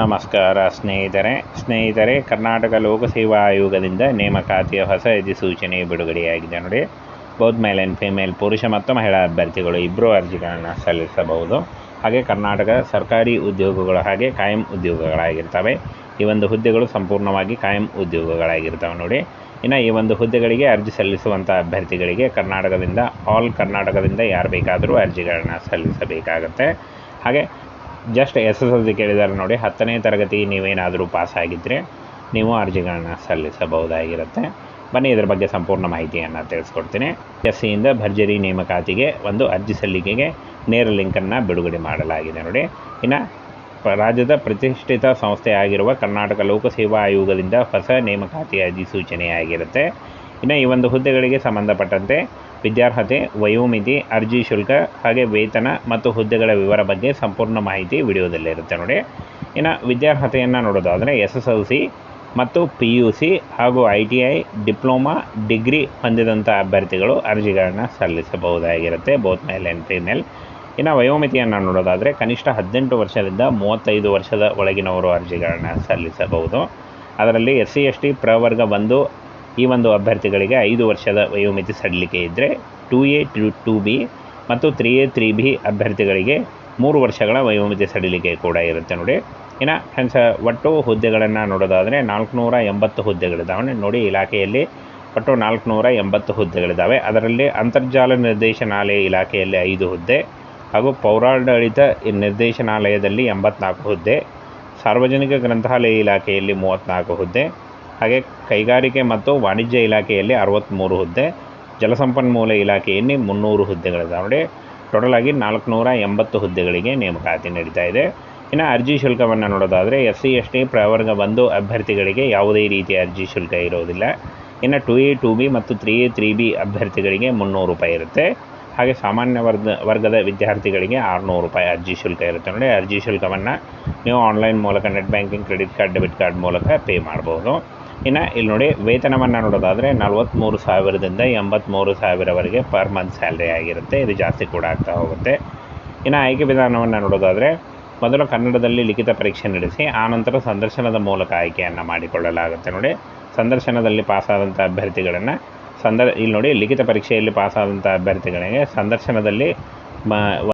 ನಮಸ್ಕಾರ ಸ್ನೇಹಿತರೆ. ಸ್ನೇಹಿತರೆ, ಕರ್ನಾಟಕ ಲೋಕಸೇವಾ ಆಯೋಗದಿಂದ ನೇಮಕಾತಿಯ ಹೊಸ ಅಧಿಸೂಚನೆ ಬಿಡುಗಡೆಯಾಗಿದೆ ನೋಡಿ. ಬೌತ್ ಮೇಲ್ ಆ್ಯಂಡ್ ಫಿಮೇಲ್ ಪುರುಷ ಮತ್ತು ಮಹಿಳಾ ಅಭ್ಯರ್ಥಿಗಳು ಇಬ್ಬರು ಅರ್ಜಿಗಳನ್ನು ಸಲ್ಲಿಸಬಹುದು. ಹಾಗೆ ಕರ್ನಾಟಕ ಸರ್ಕಾರಿ ಉದ್ಯೋಗಗಳು ಹಾಗೆ ಕಾಯಂ ಉದ್ಯೋಗಗಳಾಗಿರ್ತವೆ. ಈ ಒಂದು ಹುದ್ದೆಗಳು ಸಂಪೂರ್ಣವಾಗಿ ಕಾಯಂ ಉದ್ಯೋಗಗಳಾಗಿರ್ತವೆ ನೋಡಿ. ಇನ್ನು ಈ ಒಂದು ಹುದ್ದೆಗಳಿಗೆ ಅರ್ಜಿ ಸಲ್ಲಿಸುವಂಥ ಅಭ್ಯರ್ಥಿಗಳಿಗೆ ಕರ್ನಾಟಕದಿಂದ ಆಲ್ ಕರ್ನಾಟಕದಿಂದ ಯಾರು ಬೇಕಾದರೂ ಅರ್ಜಿಗಳನ್ನು ಸಲ್ಲಿಸಬೇಕಾಗತ್ತೆ. ಹಾಗೆ just S S L C ಕೇಳಿದ್ದಾರೆ ನೋಡಿ, ಹತ್ತನೇ ತರಗತಿ ನೀವೇನಾದರೂ ಪಾಸ್ ಆಗಿದ್ದರೆ ನೀವು ಅರ್ಜಿಗಳನ್ನ ಸಲ್ಲಿಸಬಹುದಾಗಿರುತ್ತೆ. ಬನ್ನಿ, ಇದರ ಬಗ್ಗೆ ಸಂಪೂರ್ಣ ಮಾಹಿತಿಯನ್ನು ತಿಳಿಸ್ಕೊಡ್ತೀನಿ. ಎಸ್ ಸಿಯಿಂದ ಭರ್ಜರಿ ನೇಮಕಾತಿಗೆ ಒಂದು ಅರ್ಜಿ ಸಲ್ಲಿಕೆಗೆ ನೇರ ಲಿಂಕನ್ನು ಬಿಡುಗಡೆ ಮಾಡಲಾಗಿದೆ ನೋಡಿ. ಇನ್ನು ರಾಜ್ಯದ ಪ್ರತಿಷ್ಠಿತ ಸಂಸ್ಥೆಯಾಗಿರುವ ಕರ್ನಾಟಕ ಲೋಕಸೇವಾ ಆಯೋಗದಿಂದ ಹೊಸ ನೇಮಕಾತಿ ಅಧಿಸೂಚನೆಯಾಗಿರುತ್ತೆ. ಇನ್ನು ಈ ಒಂದು ಹುದ್ದೆಗಳಿಗೆ ಸಂಬಂಧಪಟ್ಟಂತೆ ವಿದ್ಯಾರ್ಹತೆ, ವಯೋಮಿತಿ, ಅರ್ಜಿ ಶುಲ್ಕ ಹಾಗೆ ವೇತನ ಮತ್ತು ಹುದ್ದೆಗಳ ವಿವರ ಬಗ್ಗೆ ಸಂಪೂರ್ಣ ಮಾಹಿತಿ ವಿಡಿಯೋದಲ್ಲಿರುತ್ತೆ ನೋಡಿ. ಇನ್ನು ವಿದ್ಯಾರ್ಹತೆಯನ್ನು ನೋಡೋದಾದರೆ ಎಸ್ ಎಸ್ ಎಲ್ ಸಿ ಮತ್ತು ಪಿ ಯು ಸಿ ಹಾಗೂ I T I, diploma, degree ಹೊಂದಿದಂಥ ಅಭ್ಯರ್ಥಿಗಳು ಅರ್ಜಿಗಳನ್ನು ಸಲ್ಲಿಸಬಹುದಾಗಿರುತ್ತೆ ಬೋತ್ ಮೇಲ್ ಆ್ಯಂಡ್ ಫಿಮೇಲ್ ಇನ್ನು ವಯೋಮಿತಿಯನ್ನು ನೋಡೋದಾದರೆ ಕನಿಷ್ಠ ಹದಿನೆಂಟು ವರ್ಷದಿಂದ ಮೂವತ್ತೈದು ವರ್ಷದ ಒಳಗಿನವರು ಅರ್ಜಿಗಳನ್ನು ಸಲ್ಲಿಸಬಹುದು. ಅದರಲ್ಲಿ ಎಸ್ ಸಿ, ಎಸ್ ಟಿ, ಪ್ರವರ್ಗ ಒಂದು ಈ ಒಂದು ಅಭ್ಯರ್ಥಿಗಳಿಗೆ ಐದು ವರ್ಷದ ವಯೋಮಿತಿ ಸಡಿಲಿಕೆ ಇದ್ದರೆ two A two two B ಮತ್ತು ತ್ರೀ ಎ ತ್ರೀ ಬಿ ಅಭ್ಯರ್ಥಿಗಳಿಗೆ ಮೂರು ವರ್ಷಗಳ ವಯೋಮಿತಿ ಸಡಿಲಿಕೆ ಕೂಡ ಇರುತ್ತೆ ನೋಡಿ. ಇನ್ನು ಫ್ರೆಂಡ್ಸ್ ಒಟ್ಟು ಹುದ್ದೆಗಳನ್ನು ನೋಡೋದಾದರೆ ನಾಲ್ಕುನೂರ ಎಂಬತ್ತು ಹುದ್ದೆಗಳಿದ್ದಾವೆ ನೋಡಿ, ಇಲಾಖೆಯಲ್ಲಿ ಒಟ್ಟು ನಾಲ್ಕುನೂರ ಎಂಬತ್ತು ಹುದ್ದೆಗಳಿದ್ದಾವೆ ಅದರಲ್ಲಿ ಅಂತರ್ಜಾಲ ನಿರ್ದೇಶನಾಲಯ ಇಲಾಖೆಯಲ್ಲಿ ಐದು ಹುದ್ದೆ ಹಾಗೂ ಪೌರಾಡಳಿತ ನಿರ್ದೇಶನಾಲಯದಲ್ಲಿ ಎಂಬತ್ನಾಲ್ಕು ಹುದ್ದೆ, ಸಾರ್ವಜನಿಕ ಗ್ರಂಥಾಲಯ ಇಲಾಖೆಯಲ್ಲಿ ಮೂವತ್ತ್ನಾಲ್ಕು ಹುದ್ದೆ ಹಾಗೆ ಕೈಗಾರಿಕೆ ಮತ್ತು ವಾಣಿಜ್ಯ ಇಲಾಖೆಯಲ್ಲಿ ಅರವತ್ತ್ಮೂರು ಹುದ್ದೆ, ಜಲಸಂಪನ್ಮೂಲ ಇಲಾಖೆಯಲ್ಲಿ ಮುನ್ನೂರು ಹುದ್ದೆಗಳಿದ್ದಾವೆ ನೋಡಿ, ಟೋಟಲ್ ಆಗಿ ನಾಲ್ಕುನೂರ ಎಂಬತ್ತು ಹುದ್ದೆಗಳಿಗೆ ನೇಮಕಾತಿ ನಡೀತಾ ಇದೆ. ಇನ್ನು ಅರ್ಜಿ ಶುಲ್ಕವನ್ನು ನೋಡೋದಾದರೆ ಎಸ್ ಸಿ ಎಸ್ ಟಿ ಪ್ರವರ್ಗ ಬಂದು ಅಭ್ಯರ್ಥಿಗಳಿಗೆ ಯಾವುದೇ ರೀತಿಯ ಅರ್ಜಿ ಶುಲ್ಕ ಇರೋದಿಲ್ಲ. ಇನ್ನು ಟು ಎ, ಟು ಬಿ ಮತ್ತು ತ್ರೀ ಎ, ತ್ರೀ ಬಿ ಅಭ್ಯರ್ಥಿಗಳಿಗೆ ಮುನ್ನೂರು ರೂಪಾಯಿ ಇರುತ್ತೆ. ಹಾಗೆ ಸಾಮಾನ್ಯ ವರ್ಗ, ವರ್ಗದ ವಿದ್ಯಾರ್ಥಿಗಳಿಗೆ ಆರುನೂರು ರೂಪಾಯಿ ಅರ್ಜಿ ಶುಲ್ಕ ಇರುತ್ತೆ. ನೋಡಿ, ಅರ್ಜಿ ಶುಲ್ಕವನ್ನು ನೀವು ಆನ್ಲೈನ್ ಮೂಲಕ, net banking, credit card, debit card ಮೂಲಕ ಪೇ ಮಾಡ್ಬೋದು. ಇನ್ನು ಇಲ್ಲಿ ನೋಡಿ ವೇತನವನ್ನು ನೋಡೋದಾದರೆ ನಲ್ವತ್ತ್ಮೂರು ಸಾವಿರದಿಂದ ಎಂಬತ್ತ್ಮೂರು ಸಾವಿರವರೆಗೆ ಪರ್ ಮಂತ್ ಸ್ಯಾಲ್ರಿ ಆಗಿರುತ್ತೆ. ಇದು ಜಾಸ್ತಿ ಕೂಡ ಆಗ್ತಾ ಹೋಗುತ್ತೆ. ಇನ್ನು ಆಯ್ಕೆ ವಿಧಾನವನ್ನು ನೋಡೋದಾದರೆ ಮೊದಲು ಕನ್ನಡದಲ್ಲಿ ಲಿಖಿತ ಪರೀಕ್ಷೆ ನಡೆಸಿ ಆನಂತರ ಸಂದರ್ಶನದ ಮೂಲಕ ಆಯ್ಕೆಯನ್ನು ಮಾಡಿಕೊಳ್ಳಲಾಗುತ್ತೆ ನೋಡಿ. ಸಂದರ್ಶನದಲ್ಲಿ ಪಾಸಾದಂಥ ಅಭ್ಯರ್ಥಿಗಳನ್ನು ಸಂದರ್ ಇಲ್ಲಿ ನೋಡಿ ಲಿಖಿತ ಪರೀಕ್ಷೆಯಲ್ಲಿ ಪಾಸಾದಂಥ ಅಭ್ಯರ್ಥಿಗಳಿಗೆ ಸಂದರ್ಶನದಲ್ಲಿ ಮ